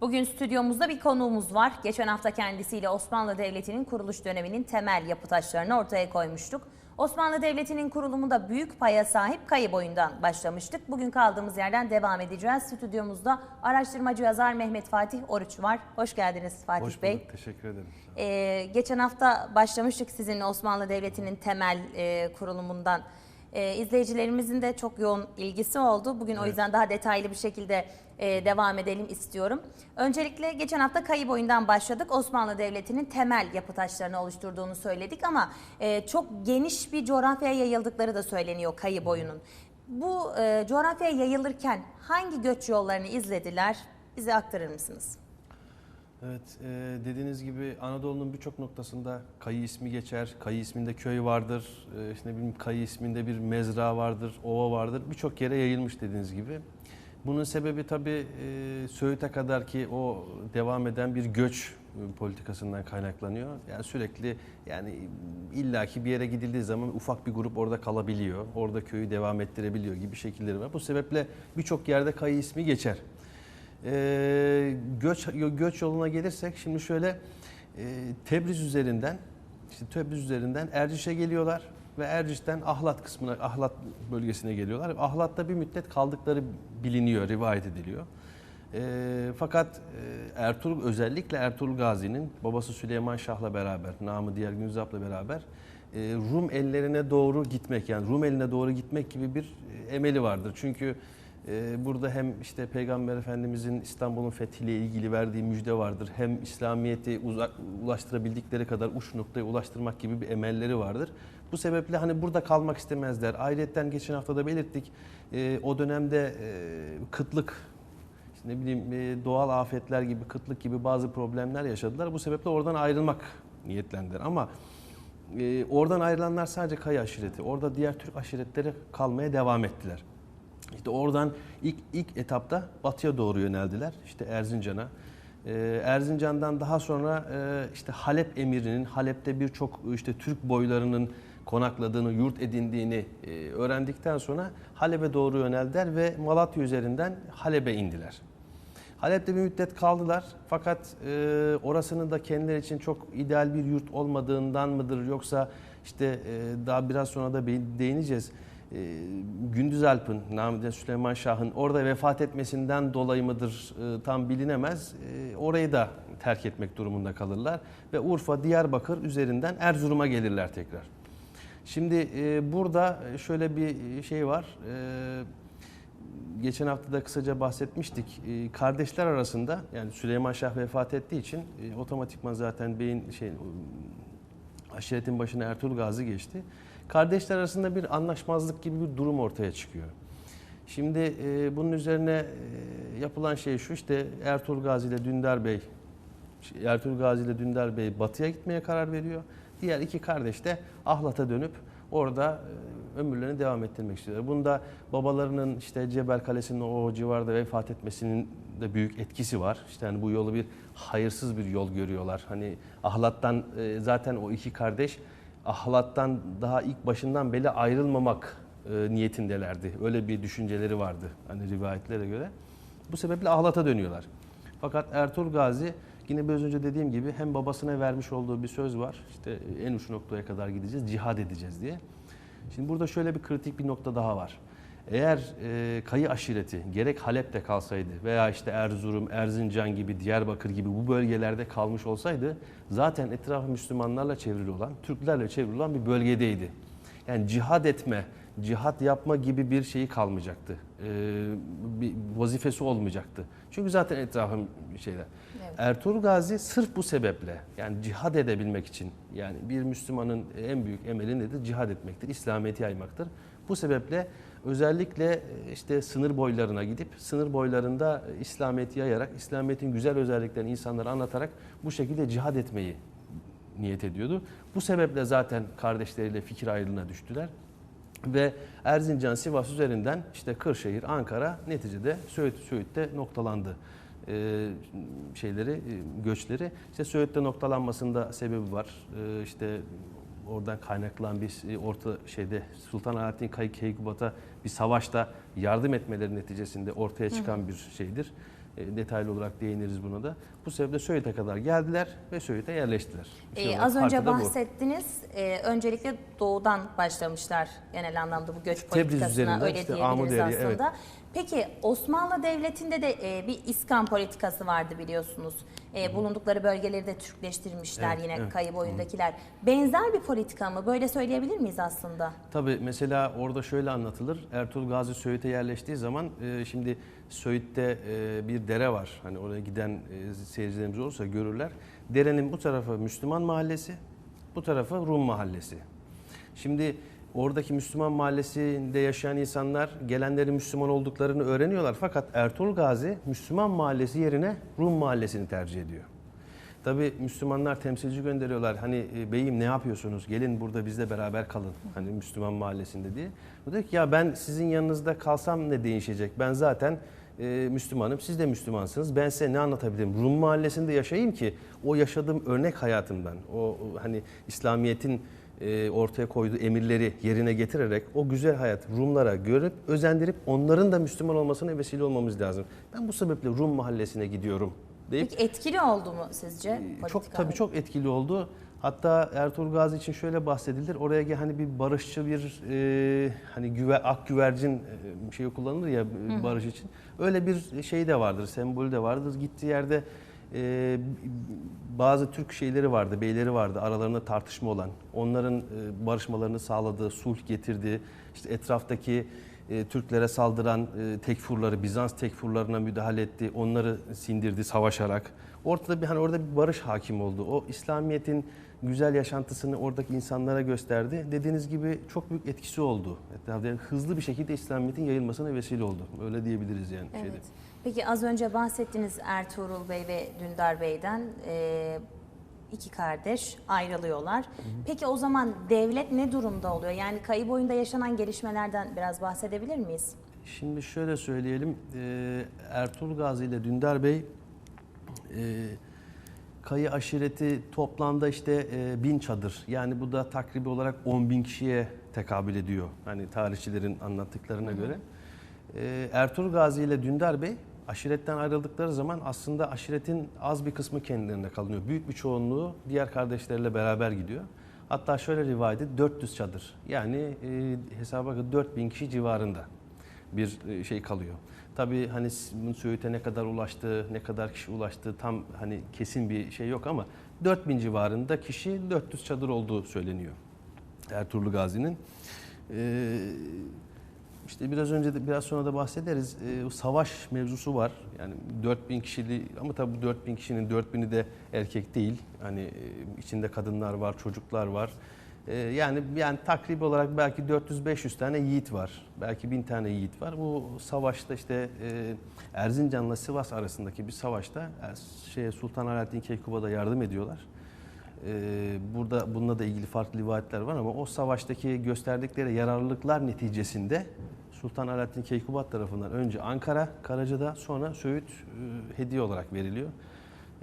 Bugün stüdyomuzda bir konuğumuz var. Geçen hafta kendisiyle Osmanlı Devleti'nin kuruluş döneminin temel yapı taşlarını ortaya koymuştuk. Osmanlı Devleti'nin kurulumunda büyük paya sahip kayı boyundan başlamıştık. Bugün kaldığımız yerden devam edeceğiz. Stüdyomuzda araştırmacı yazar Mehmet Fatih Oruç var. Hoş geldiniz Fatih Hoş Bey. bulduk, teşekkür ederim. Ee, geçen hafta başlamıştık sizinle Osmanlı Devleti'nin temel e, kurulumundan. Ee, izleyicilerimizin de çok yoğun ilgisi oldu. Bugün o yüzden daha detaylı bir şekilde e, devam edelim istiyorum. Öncelikle geçen hafta kayı boyundan başladık. Osmanlı Devleti'nin temel yapı taşlarını oluşturduğunu söyledik ama e, çok geniş bir coğrafyaya yayıldıkları da söyleniyor kayı boyunun. Bu e, coğrafyaya yayılırken hangi göç yollarını izlediler? Bize aktarır mısınız? Evet, e, dediğiniz gibi Anadolu'nun birçok noktasında Kayı ismi geçer. Kayı isminde köy vardır. E, işte bileyim Kayı isminde bir mezra vardır, ova vardır. Birçok yere yayılmış dediğiniz gibi. Bunun sebebi tabii e, Söğüt'e kadar ki o devam eden bir göç e, politikasından kaynaklanıyor. Yani sürekli yani illaki bir yere gidildiği zaman ufak bir grup orada kalabiliyor. Orada köyü devam ettirebiliyor gibi şekilleri var. Bu sebeple birçok yerde Kayı ismi geçer. Ee, göç göç yoluna gelirsek şimdi şöyle e, Tebriz üzerinden işte Tebriz üzerinden Erciş'e geliyorlar ve Erciş'ten Ahlat kısmına Ahlat bölgesine geliyorlar. Ahlat'ta bir müddet kaldıkları biliniyor, rivayet ediliyor. Ee, fakat e, Ertuğrul özellikle Ertuğrul Gazi'nin babası Süleyman Şah'la beraber, namı diğer Günzap'la beraber e, Rum ellerine doğru gitmek yani Rum eline doğru gitmek gibi bir e, emeli vardır. Çünkü Burada hem işte Peygamber Efendimizin İstanbul'un fethiyle ilgili verdiği müjde vardır. Hem İslamiyet'i ulaştırabildikleri kadar uç noktaya ulaştırmak gibi bir emelleri vardır. Bu sebeple hani burada kalmak istemezler. Ayrıca geçen hafta da belirttik. Ee, O dönemde e, kıtlık, ne bileyim e, doğal afetler gibi, kıtlık gibi bazı problemler yaşadılar. Bu sebeple oradan ayrılmak niyetlendiler. Ama e, oradan ayrılanlar sadece Kaya aşireti. Orada diğer Türk aşiretleri kalmaya devam ettiler. İşte oradan ilk ilk etapta batıya doğru yöneldiler. İşte Erzincan'a. Ee, Erzincan'dan daha sonra e, işte Halep emirinin Halep'te birçok işte Türk boylarının konakladığını, yurt edindiğini e, öğrendikten sonra Halep'e doğru yöneldiler ve Malatya üzerinden Halep'e indiler. Halep'te bir müddet kaldılar fakat e, orasının da kendileri için çok ideal bir yurt olmadığından mıdır yoksa işte e, daha biraz sonra da değineceğiz. E, Gündüz Alp'ın, Namide Süleyman Şah'ın orada vefat etmesinden dolayı mıdır e, tam bilinemez. E, orayı da terk etmek durumunda kalırlar ve Urfa, Diyarbakır üzerinden Erzurum'a gelirler tekrar. Şimdi e, burada şöyle bir şey var. E, geçen hafta da kısaca bahsetmiştik. E, kardeşler arasında yani Süleyman Şah vefat ettiği için e, otomatikman zaten beyin şey aşiretin başına Ertuğrul Gazi geçti. Kardeşler arasında bir anlaşmazlık gibi bir durum ortaya çıkıyor. Şimdi e, bunun üzerine e, yapılan şey şu işte Ertuğrul Gazi ile Dündar Bey Ertuğrul Gazi ile Dündar Bey batıya gitmeye karar veriyor. Diğer iki kardeş de Ahlat'a dönüp orada e, ömürlerini devam ettirmek istiyorlar. Bunda babalarının işte Cebel Kalesi'nin o civarda vefat etmesinin de büyük etkisi var. İşte hani bu yolu bir hayırsız bir yol görüyorlar. Hani Ahlat'tan e, zaten o iki kardeş Ahlat'tan daha ilk başından beri ayrılmamak e, niyetindelerdi. Öyle bir düşünceleri vardı hani rivayetlere göre. Bu sebeple Ahlat'a dönüyorlar. Fakat Ertuğrul Gazi yine biraz önce dediğim gibi hem babasına vermiş olduğu bir söz var. İşte en uç noktaya kadar gideceğiz, cihad edeceğiz diye. Şimdi burada şöyle bir kritik bir nokta daha var. Eğer e, Kayı aşireti gerek Halep'te kalsaydı veya işte Erzurum, Erzincan gibi, Diyarbakır gibi bu bölgelerde kalmış olsaydı zaten etrafı Müslümanlarla çevrili olan, Türklerle çevrili olan bir bölgedeydi. Yani cihad etme, cihat yapma gibi bir şeyi kalmayacaktı. Ee, bir vazifesi olmayacaktı. Çünkü zaten etrafım şeyler. Evet. Ertuğrul Gazi sırf bu sebeple yani cihad edebilmek için yani bir Müslümanın en büyük emeli nedir? Cihad etmektir, İslamiyet'i yaymaktır. Bu sebeple özellikle e, işte sınır boylarına gidip sınır boylarında İslamiyet'i yayarak, İslamiyet'in güzel özelliklerini insanlara anlatarak bu şekilde cihad etmeyi niyet ediyordu. Bu sebeple zaten kardeşleriyle fikir ayrılığına düştüler. Ve Erzincan, Sivas üzerinden işte Kırşehir, Ankara neticede Söğüt, Söğüt'te noktalandı ee, şeyleri, e, göçleri. İşte Söğüt'te noktalanmasında sebebi var. Ee, işte oradan kaynaklanan bir e, orta şeyde Sultan Alaaddin Keykubat'a bir savaşta yardım etmeleri neticesinde ortaya çıkan bir şeydir. E, detaylı olarak değiniriz buna da. Bu sebeple Söğüt'e kadar geldiler ve Söğüt'e yerleştiler. Ee, Şey az olarak önce bahsettiniz. Ee, öncelikle doğudan başlamışlar genel anlamda bu göç Tebriz politikasına üzerinde, öyle işte diyebiliriz Amuderiye, aslında. Peki Osmanlı Devleti'nde de e, bir İskan politikası vardı biliyorsunuz. E, bulundukları bölgeleri de Türkleştirmişler Evet, yine evet. kayı boyundakiler. Benzer bir politika mı? Böyle söyleyebilir miyiz aslında? Tabii mesela orada şöyle anlatılır. Ertuğrul Gazi Söğüt'e yerleştiği zaman e, şimdi Söğüt'te e, bir dere var. Hani oraya giden e, seyircilerimiz olursa görürler. Derenin bu tarafı Müslüman mahallesi, bu tarafı Rum mahallesi. Şimdi oradaki Müslüman mahallesinde yaşayan insanlar gelenlerin Müslüman olduklarını öğreniyorlar. Fakat Ertuğrul Gazi Müslüman mahallesi yerine Rum mahallesini tercih ediyor. Tabii Müslümanlar temsilci gönderiyorlar. Hani e, beyim ne yapıyorsunuz? Gelin burada bizle beraber kalın. Hani Müslüman mahallesinde diye. O diyor ki ya ben sizin yanınızda kalsam ne değişecek? Ben zaten e, Müslümanım. Siz de Müslümansınız. Ben size ne anlatabilirim? Rum mahallesinde yaşayayım ki o yaşadığım örnek hayatımdan. O hani İslamiyet'in e, ortaya koyduğu emirleri yerine getirerek o güzel hayat Rumlara görüp özendirip onların da Müslüman olmasına vesile olmamız lazım. Ben bu sebeple Rum mahallesine gidiyorum deyip Peki etkili oldu mu sizce? çok politika? tabii çok etkili oldu. Hatta Ertuğrul Gazi için şöyle bahsedilir. Oraya hani bir barışçı bir e, hani güve, ak güvercin e, şeyi kullanılır ya e, barış için. Öyle bir şey de vardır, sembolü de vardır. Gittiği yerde e, bazı Türk şeyleri vardı, beyleri vardı aralarında tartışma olan. Onların e, barışmalarını sağladığı, sulh getirdiği, işte etraftaki e, Türklere saldıran e, tekfurları, Bizans tekfurlarına müdahale etti, onları sindirdi savaşarak. Ortada bir hani orada bir barış hakim oldu. O İslamiyet'in güzel yaşantısını oradaki insanlara gösterdi. Dediğiniz gibi çok büyük etkisi oldu. Yani hızlı bir şekilde İslamiyet'in yayılmasına vesile oldu. Öyle diyebiliriz yani şeyde. Evet. Peki az önce bahsettiniz Ertuğrul Bey ve Dündar Bey'den. Ee, iki kardeş ayrılıyorlar. Peki o zaman devlet ne durumda oluyor? Yani kayı boyunda yaşanan gelişmelerden biraz bahsedebilir miyiz? Şimdi şöyle söyleyelim. e, Ertuğrul Gazi ile Dündar Bey e, Kayı aşireti toplamda işte e, bin çadır. Yani bu da takribi olarak 10 bin kişiye tekabül ediyor. Hani tarihçilerin anlattıklarına göre. E, Ertuğrul Gazi ile Dündar Bey aşiretten ayrıldıkları zaman aslında aşiretin az bir kısmı kendilerine kalıyor. Büyük bir çoğunluğu diğer kardeşleriyle beraber gidiyor. Hatta şöyle rivayet edilir, 400 çadır. Yani e, hesaba bakın 4000 kişi civarında bir e, şey kalıyor. Tabii hani bunun Söğüt'e ne kadar ulaştığı, ne kadar kişi ulaştığı tam hani kesin bir şey yok ama 4000 civarında kişi 400 çadır olduğu söyleniyor. Ertuğrul Gazi'nin. Ee, işte biraz önce de biraz sonra da bahsederiz. Ee, savaş mevzusu var. Yani 4000 kişili ama tabii bu 4000 kişinin 4000'i de erkek değil. Hani e, içinde kadınlar var, çocuklar var. Ee, yani yani takribi olarak belki 400-500 tane yiğit var. Belki 1000 tane yiğit var. Bu savaşta işte e, Erzincan'la Sivas arasındaki bir savaşta e, şeye Sultan Alaaddin Keykuba'da yardım ediyorlar. Ee, burada bununla da ilgili farklı rivayetler var ama o savaştaki gösterdikleri yararlılıklar neticesinde Sultan Alaaddin Keykubat tarafından önce Ankara, Karaca'da sonra Söğüt e, hediye olarak veriliyor.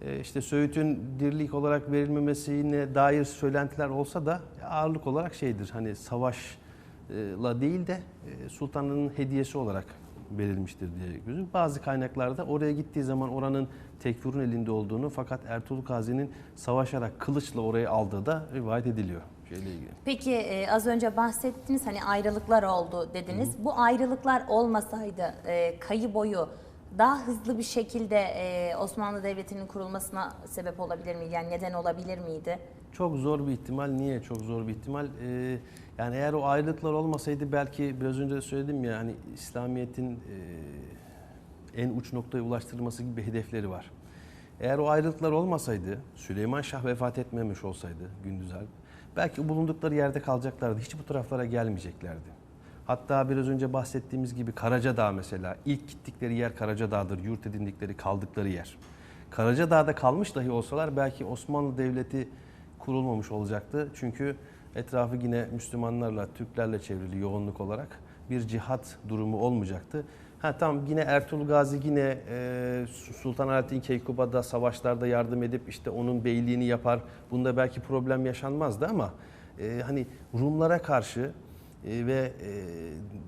E, işte Söğüt'ün dirlik olarak verilmemesine dair söylentiler olsa da ağırlık olarak şeydir hani savaşla değil de e, sultanın hediyesi olarak verilmiştir diye gözüküyor. Bazı kaynaklarda oraya gittiği zaman oranın tekfurun elinde olduğunu fakat Ertuğrul Gazi'nin savaşarak kılıçla orayı aldığı da rivayet ediliyor. Şeyle ilgili. Peki e, az önce bahsettiniz hani ayrılıklar oldu dediniz. Bu ayrılıklar olmasaydı e, kayı boyu daha hızlı bir şekilde e, Osmanlı Devleti'nin kurulmasına sebep olabilir miydi? Yani neden olabilir miydi? Çok zor bir ihtimal. Niye çok zor bir ihtimal? Ee, yani eğer o ayrılıklar olmasaydı belki biraz önce de söyledim ya hani İslamiyet'in e, en uç noktaya ulaştırılması gibi hedefleri var. Eğer o ayrılıklar olmasaydı, Süleyman Şah vefat etmemiş olsaydı Gündüz belki bulundukları yerde kalacaklardı. Hiç bu taraflara gelmeyeceklerdi. Hatta biraz önce bahsettiğimiz gibi Karacadağ mesela ilk gittikleri yer Karacadağ'dır. Yurt edindikleri, kaldıkları yer. Karacadağ'da kalmış dahi olsalar belki Osmanlı Devleti kurulmamış olacaktı. Çünkü etrafı yine Müslümanlarla, Türklerle çevrili yoğunluk olarak bir cihat durumu olmayacaktı. Ha tamam yine Ertuğrul Gazi yine e, Sultan Alaaddin Keykuba'da savaşlarda yardım edip işte onun beyliğini yapar. Bunda belki problem yaşanmazdı ama e, hani Rumlara karşı ve e,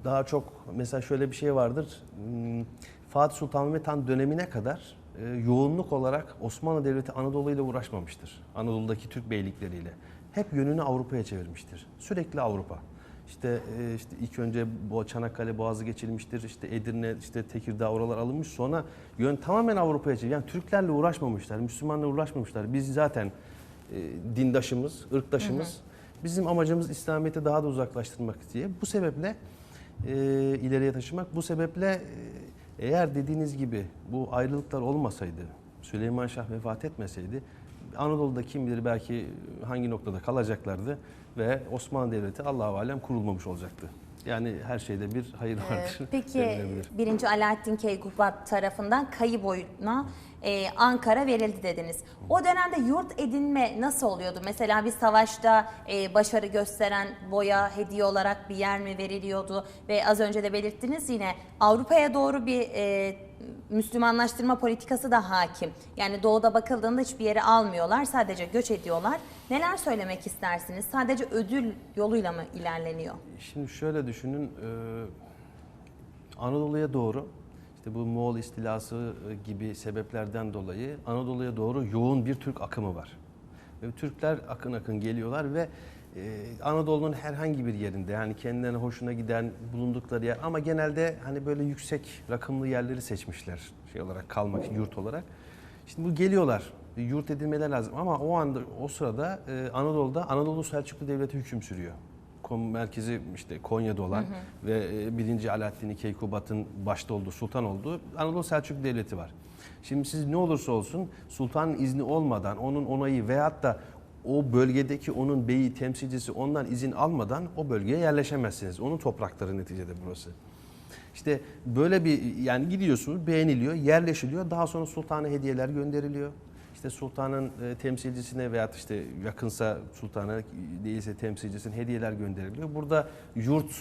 daha çok mesela şöyle bir şey vardır. Hmm, Fatih Sultan Mehmet Han dönemine kadar e, yoğunluk olarak Osmanlı Devleti Anadolu ile uğraşmamıştır. Anadolu'daki Türk beylikleriyle. Hep yönünü Avrupa'ya çevirmiştir. Sürekli Avrupa. İşte, e, işte ilk önce Çanakkale Boğazı geçilmiştir. İşte Edirne, işte Tekirdağ oralar alınmış. Sonra yön tamamen Avrupa'ya çevir. Yani Türklerle uğraşmamışlar, Müslümanlarla uğraşmamışlar. Biz zaten dindaşımız, ırktaşımız. Bizim amacımız İslamiyet'i daha da uzaklaştırmak diye. Bu sebeple e, ileriye taşımak. Bu sebeple e, eğer dediğiniz gibi bu ayrılıklar olmasaydı, Süleyman Şah vefat etmeseydi Anadolu'da kim bilir belki hangi noktada kalacaklardı ve Osmanlı Devleti Allahu alem kurulmamış olacaktı. Yani her şeyde bir hayır Ee, vardır. Peki denilebilir. 1. Alaaddin Keykubat tarafından kayı boyuna e, Ankara verildi dediniz. O dönemde yurt edinme nasıl oluyordu? Mesela bir savaşta e, başarı gösteren boya hediye olarak bir yer mi veriliyordu? Ve az önce de belirttiniz yine Avrupa'ya doğru bir e, Müslümanlaştırma politikası da hakim. Yani doğuda bakıldığında hiçbir yere almıyorlar, sadece göç ediyorlar. Neler söylemek istersiniz? Sadece ödül yoluyla mı ilerleniyor? Şimdi şöyle düşünün, e, Anadolu'ya doğru işte bu Moğol istilası e, gibi sebeplerden dolayı Anadolu'ya doğru yoğun bir Türk akımı var. Ve Türkler akın akın geliyorlar ve e, Anadolu'nun herhangi bir yerinde yani kendilerine hoşuna giden bulundukları yer ama genelde hani böyle yüksek rakımlı yerleri seçmişler şey olarak kalmak yurt olarak. Şimdi bu geliyorlar yurt edilmeler lazım ama o anda o sırada e, Anadolu'da Anadolu Selçuklu Devleti hüküm sürüyor. Kom merkezi işte Konya'da olan ve e, 1. Alaaddin Keykubat'ın başta olduğu, sultan olduğu Anadolu Selçuklu Devleti var. Şimdi siz ne olursa olsun sultanın izni olmadan, onun onayı veyahut da o bölgedeki onun beyi, temsilcisi ondan izin almadan o bölgeye yerleşemezsiniz. Onun toprakları neticede burası. İşte böyle bir yani gidiyorsunuz beğeniliyor, yerleşiliyor. Daha sonra sultana hediyeler gönderiliyor. İşte sultanın e, temsilcisine veya işte yakınsa sultana değilse temsilcisine hediyeler gönderiliyor. Burada yurt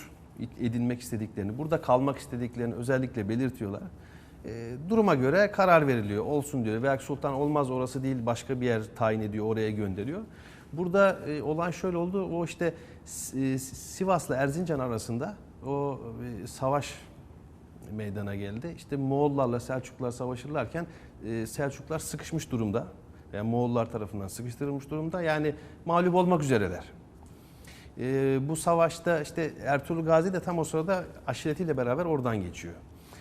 edinmek istediklerini, burada kalmak istediklerini özellikle belirtiyorlar. E, duruma göre karar veriliyor. Olsun diyor. Veya sultan olmaz orası değil başka bir yer tayin ediyor, oraya gönderiyor. Burada e, olan şöyle oldu. O işte e, Sivas'la Erzincan arasında o e, savaş meydana geldi. İşte Moğollarla Selçuklular savaşırlarken e, Selçuklar sıkışmış durumda. Yani Moğollar tarafından sıkıştırılmış durumda. Yani mağlup olmak üzereler. E, bu savaşta işte Ertuğrul Gazi de tam o sırada aşiretiyle beraber oradan geçiyor.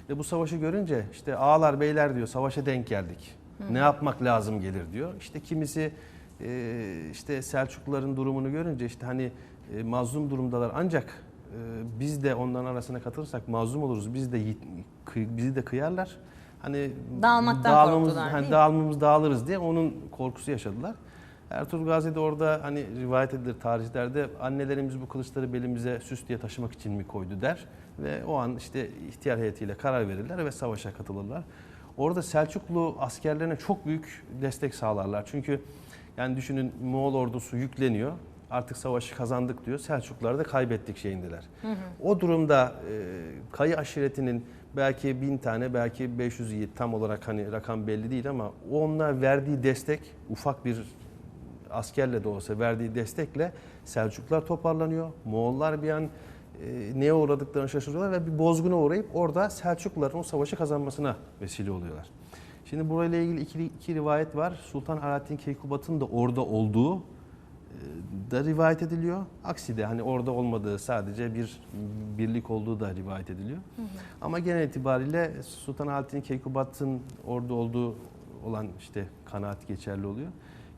Ve bu savaşı görünce işte ağalar beyler diyor savaşa denk geldik. Ne yapmak lazım gelir diyor. İşte kimisi e, işte Selçukluların durumunu görünce işte hani e, mazlum durumdalar ancak biz de onların arasına katılırsak mazlum oluruz. Biz de bizi de kıyarlar. Hani Dağılmaktan dağılmamız, korktular, hani değil dağılmamız dağılırız diye onun korkusu yaşadılar. Ertuğrul Gazi de orada hani rivayet edilir tarihlerde annelerimiz bu kılıçları belimize süs diye taşımak için mi koydu der. Ve o an işte ihtiyar heyetiyle karar verirler ve savaşa katılırlar. Orada Selçuklu askerlerine çok büyük destek sağlarlar. Çünkü yani düşünün Moğol ordusu yükleniyor. Artık savaşı kazandık diyor. Selçuklular da kaybettik şeyindeler. O durumda e, Kayı aşiretinin belki bin tane belki 500 yiğit tam olarak hani rakam belli değil ama onlar verdiği destek ufak bir askerle de olsa verdiği destekle Selçuklar toparlanıyor. Moğollar bir an e, neye uğradıklarını şaşırıyorlar ve bir bozguna uğrayıp orada Selçukluların o savaşı kazanmasına vesile oluyorlar. Şimdi burayla ilgili iki, iki rivayet var. Sultan Alaaddin Keykubat'ın da orada olduğu da rivayet ediliyor. Aksi de hani orada olmadığı sadece bir birlik olduğu da rivayet ediliyor. Ama genel itibariyle Sultan Alaaddin Keykubat'ın orada olduğu olan işte kanaat geçerli oluyor.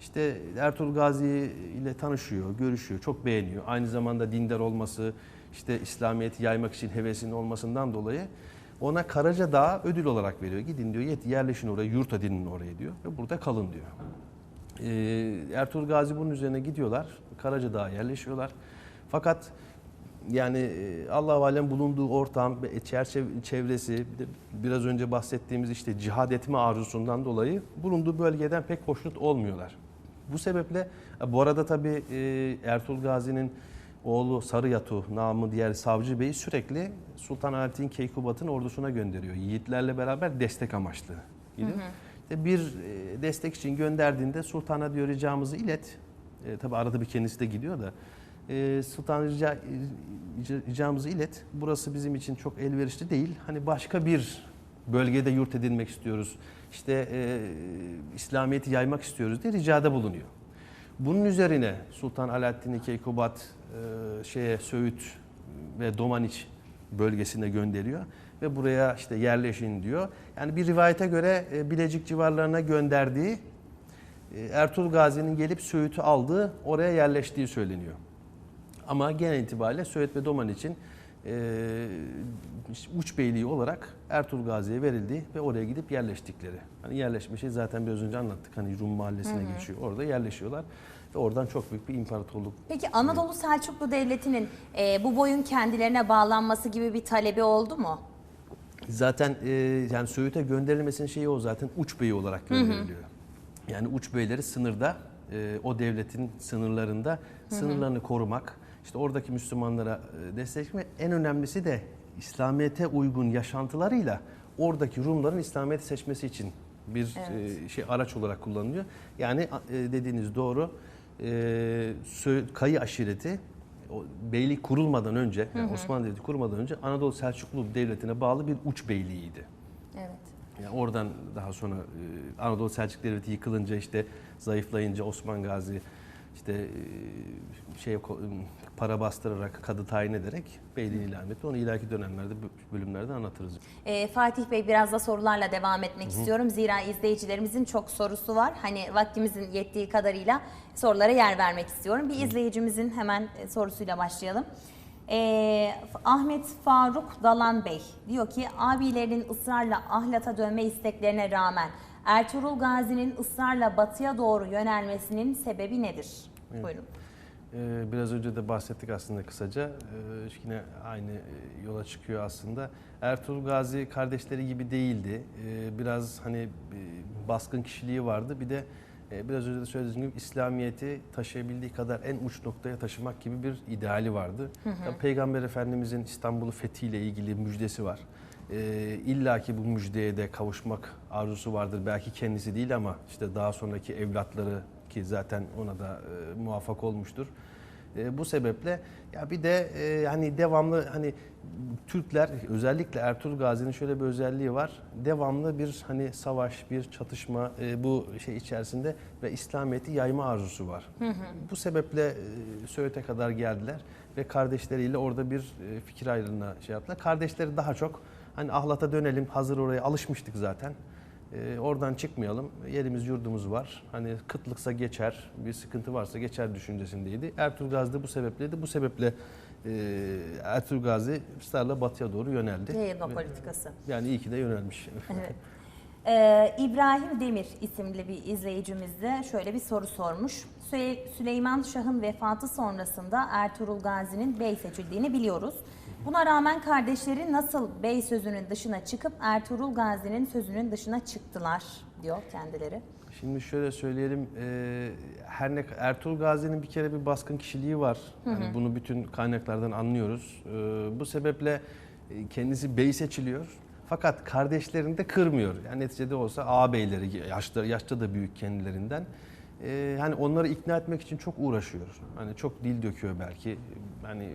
İşte Ertuğrul Gazi ile tanışıyor, görüşüyor, çok beğeniyor. Aynı zamanda dindar olması, işte İslamiyet'i yaymak için hevesinin olmasından dolayı ona Karacadağ ödül olarak veriyor. Gidin diyor, yet yerleşin oraya, yurt edinin oraya diyor ve burada kalın diyor. Ee, Ertuğrul Gazi bunun üzerine gidiyorlar. Karacadağ'a yerleşiyorlar. Fakat yani e, Allah alem bulunduğu ortam, ve çerçeve, çevresi, biraz önce bahsettiğimiz işte cihad etme arzusundan dolayı bulunduğu bölgeden pek hoşnut olmuyorlar. Bu sebeple e, bu arada tabii e, Ertuğrul Gazi'nin oğlu Sarı Yatu, namı diğer Savcı Bey'i sürekli Sultan Alaaddin Keykubat'ın ordusuna gönderiyor. Yiğitlerle beraber destek amaçlı. Gidin. İşte bir e, destek için gönderdiğinde sultana diyor ricamızı ilet. E, tabi arada bir kendisi de gidiyor da. E, sultan rica, rica- ricamızı ilet. Burası bizim için çok elverişli değil. Hani başka bir bölgede yurt edinmek istiyoruz. İşte e, İslamiyet'i yaymak istiyoruz diye ricada bulunuyor. Bunun üzerine Sultan Alaaddin Keykubat e, şeye Söğüt ve Domaniç bölgesine gönderiyor ve buraya işte yerleşin diyor. Yani bir rivayete göre e, Bilecik civarlarına gönderdiği e, Ertuğrul Gazi'nin gelip Söğüt'ü aldığı, oraya yerleştiği söyleniyor. Ama genel itibariyle Söğüt ve Doman için e, uç beyliği olarak Ertuğrul Gazi'ye verildiği ve oraya gidip yerleştikleri. Hani yerleşme şey zaten biraz önce anlattık. Hani Rum mahallesine geçiyor. Orada yerleşiyorlar ve oradan çok büyük bir imparatorluk Peki Anadolu Selçuklu Devleti'nin e, bu boyun kendilerine bağlanması gibi bir talebi oldu mu? Zaten e, yani Söğüt'e gönderilmesinin şeyi o zaten uç beyi olarak gönderiliyor. Yani uç beyleri sınırda e, o devletin sınırlarında sınırlarını korumak, işte oradaki Müslümanlara e, desteklemek en önemlisi de İslamiyet'e uygun yaşantılarıyla oradaki Rumların İslamiyet'i seçmesi için bir e, şey araç olarak kullanılıyor. Yani e, dediğiniz doğru. Kayı aşireti o beylik kurulmadan önce, yani Osmanlı Devleti kurulmadan önce Anadolu Selçuklu Devleti'ne bağlı bir uç beyliğiydi. Evet. Yani oradan daha sonra e, Anadolu Selçuklu Devleti yıkılınca işte zayıflayınca Osman Gazi işte e, şey para bastırarak kadı tayin ederek beyliği ilan etti. Onu ileriki dönemlerde bölümlerde anlatırız. E, Fatih Bey biraz da sorularla devam etmek istiyorum. Zira izleyicilerimizin çok sorusu var. Hani vaktimizin yettiği kadarıyla sorulara yer vermek istiyorum. Bir izleyicimizin hemen e, sorusuyla başlayalım. E, Ahmet Faruk Dalan Bey diyor ki abilerinin ısrarla ahlata dönme isteklerine rağmen Ertuğrul Gazi'nin ısrarla batıya doğru yönelmesinin sebebi nedir? Buyurun. Ee, Biraz önce de bahsettik aslında kısaca. Ee, Yine aynı e, yola çıkıyor aslında. Ertuğrul Gazi kardeşleri gibi değildi. Ee, Biraz hani e, baskın kişiliği vardı. Bir de e, biraz önce de söylediğim gibi İslamiyet'i taşıyabildiği kadar en uç noktaya taşımak gibi bir ideali vardı. Tabii Peygamber Efendimizin İstanbul'u fethiyle ilgili müjdesi var. Ee, İlla ki bu müjdeye de kavuşmak arzusu vardır. Belki kendisi değil ama işte daha sonraki evlatları ki zaten ona da e, muvaffak olmuştur. E, bu sebeple ya bir de e, hani devamlı hani Türkler özellikle Ertuğrul Gazi'nin şöyle bir özelliği var. Devamlı bir hani savaş, bir çatışma e, bu şey içerisinde ve İslamiyet'i yayma arzusu var. Bu sebeple e, Söğüt'e kadar geldiler ve kardeşleriyle orada bir e, fikir ayrılığına şey yaptılar. Kardeşleri daha çok hani ahlata dönelim hazır oraya alışmıştık zaten. Ee, oradan çıkmayalım. Yerimiz yurdumuz var. Hani kıtlıksa geçer, bir sıkıntı varsa geçer düşüncesindeydi. Ertuğrul Gazi de bu sebepleydi. Bu sebeple e, Ertuğrul Gazi ısrarla batıya doğru yöneldi. Yayılma Ve- politikası. Yani iyi ki de yönelmiş. Evet. Ee, İbrahim Demir isimli bir izleyicimiz de şöyle bir soru sormuş. Süle- Süleyman Şah'ın vefatı sonrasında Ertuğrul Gazi'nin bey seçildiğini biliyoruz. Buna rağmen kardeşleri nasıl bey sözünün dışına çıkıp Ertuğrul Gazi'nin sözünün dışına çıktılar diyor kendileri. Şimdi şöyle söyleyelim, e, her ne Ertuğrul Gazi'nin bir kere bir baskın kişiliği var. Yani bunu bütün kaynaklardan anlıyoruz. E, bu sebeple e, kendisi bey seçiliyor. Fakat kardeşlerini de kırmıyor. Yani neticede olsa ağabeyleri, yaşta, yaşta da büyük kendilerinden. E, hani onları ikna etmek için çok uğraşıyor. Hani çok dil döküyor belki. Hani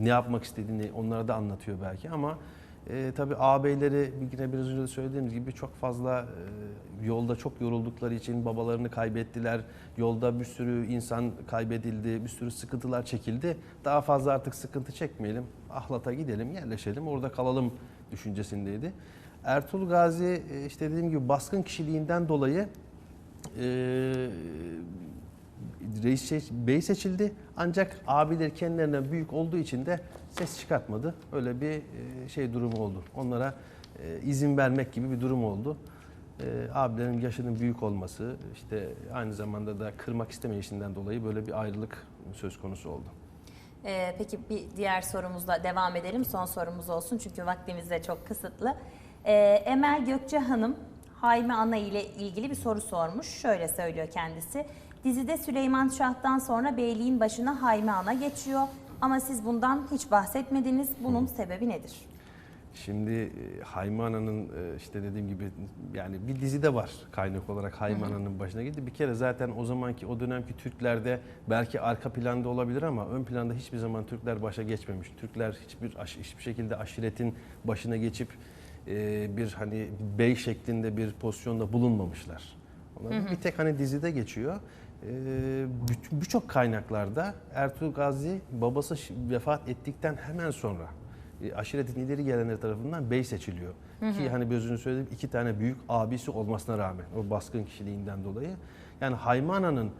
ne yapmak istediğini onlara da anlatıyor belki ama e, tabii ağabeyleri yine biraz önce de söylediğimiz gibi çok fazla e, yolda çok yoruldukları için babalarını kaybettiler. Yolda bir sürü insan kaybedildi, bir sürü sıkıntılar çekildi. Daha fazla artık sıkıntı çekmeyelim, ahlata gidelim, yerleşelim, orada kalalım düşüncesindeydi. Ertuğrul Gazi e, işte dediğim gibi baskın kişiliğinden dolayı e, reis seç- bey seçildi. Ancak abileri kendilerinden büyük olduğu için de ses çıkartmadı. Öyle bir e, şey durumu oldu. Onlara e, izin vermek gibi bir durum oldu. E, abilerin yaşının büyük olması, işte aynı zamanda da kırmak istemeyişinden dolayı böyle bir ayrılık söz konusu oldu. Ee, peki bir diğer sorumuzla devam edelim. Son sorumuz olsun çünkü vaktimiz de çok kısıtlı. Emel Gökçe Hanım Hayme Ana ile ilgili bir soru sormuş. Şöyle söylüyor kendisi. Dizide Süleyman Şah'tan sonra beyliğin başına Hayme Ana geçiyor. Ama siz bundan hiç bahsetmediniz. Bunun sebebi nedir? Şimdi e, Hayme Ana'nın e, işte dediğim gibi yani bir dizide var kaynak olarak Hayme Ana'nın başına gitti. Bir kere zaten o zamanki o dönemki Türklerde belki arka planda olabilir ama ön planda hiçbir zaman Türkler başa geçmemiş. Türkler hiçbir hiçbir şekilde aşiretin başına geçip e, bir hani bey şeklinde bir pozisyonda bulunmamışlar. Onlar Bir tek hani dizide geçiyor. E, bütün- Birçok kaynaklarda Ertuğrul Gazi babası vefat ettikten hemen sonra e, aşiretin ileri gelenleri tarafından bey seçiliyor. Ki hani gözünü söyledim iki tane büyük abisi olmasına rağmen o baskın kişiliğinden dolayı. Yani Haymana'nın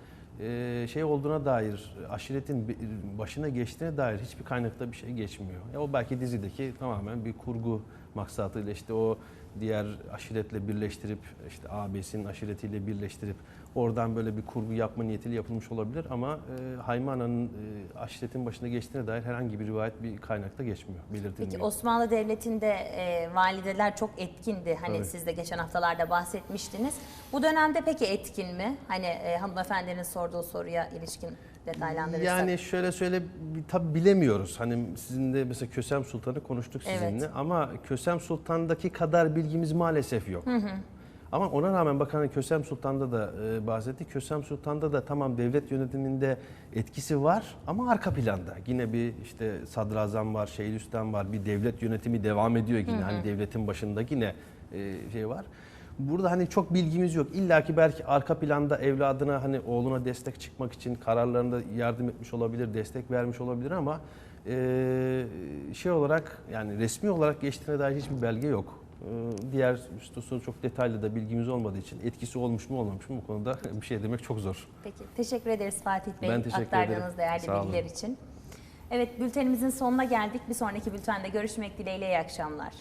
e, şey olduğuna dair, aşiretin başına geçtiğine dair hiçbir kaynakta bir şey geçmiyor. Ya o belki dizideki tamamen bir kurgu maksatıyla işte o diğer aşiretle birleştirip işte abisinin aşiretiyle birleştirip oradan böyle bir kurgu yapma niyetiyle yapılmış olabilir ama e, Haymana'nın e, aşiretin başına geçtiğine dair herhangi bir rivayet bir kaynakta geçmiyor, belirtilmiyor. Peki Osmanlı Devleti'nde e, valideler çok etkindi. Hani Tabii. siz de geçen haftalarda bahsetmiştiniz. Bu dönemde peki etkin mi? Hani e, hanımefendinin sorduğu soruya ilişkin detaylandırırsak. Yani şöyle söyle bi- tabi bilemiyoruz. Hani sizin de mesela Kösem Sultan'ı konuştuk Evet. sizinle ama Kösem Sultan'daki kadar bilgimiz maalesef yok. Ama ona rağmen bakın Kösem Sultan'da da e, bahsettik. Kösem Sultan'da da tamam devlet yönetiminde etkisi var ama arka planda. Yine bir işte sadrazam var, Şeyhülislam var. Bir devlet yönetimi devam ediyor yine. Hani devletin başında yine e, şey var. Burada hani çok bilgimiz yok. İlla ki belki arka planda evladına hani oğluna destek çıkmak için kararlarında yardım etmiş olabilir, destek vermiş olabilir ama e, şey olarak yani resmi olarak geçtiğine dair hiçbir belge yok. E, diğer üstüsü çok detaylı da bilgimiz olmadığı için etkisi olmuş mu olmamış mı bu konuda bir şey demek çok zor. Peki teşekkür ederiz Fatih Bey Ben teşekkür aktardığınız ederim. değerli Sağ olun. bilgiler için. Evet bültenimizin sonuna geldik. Bir sonraki bültende görüşmek dileğiyle iyi akşamlar.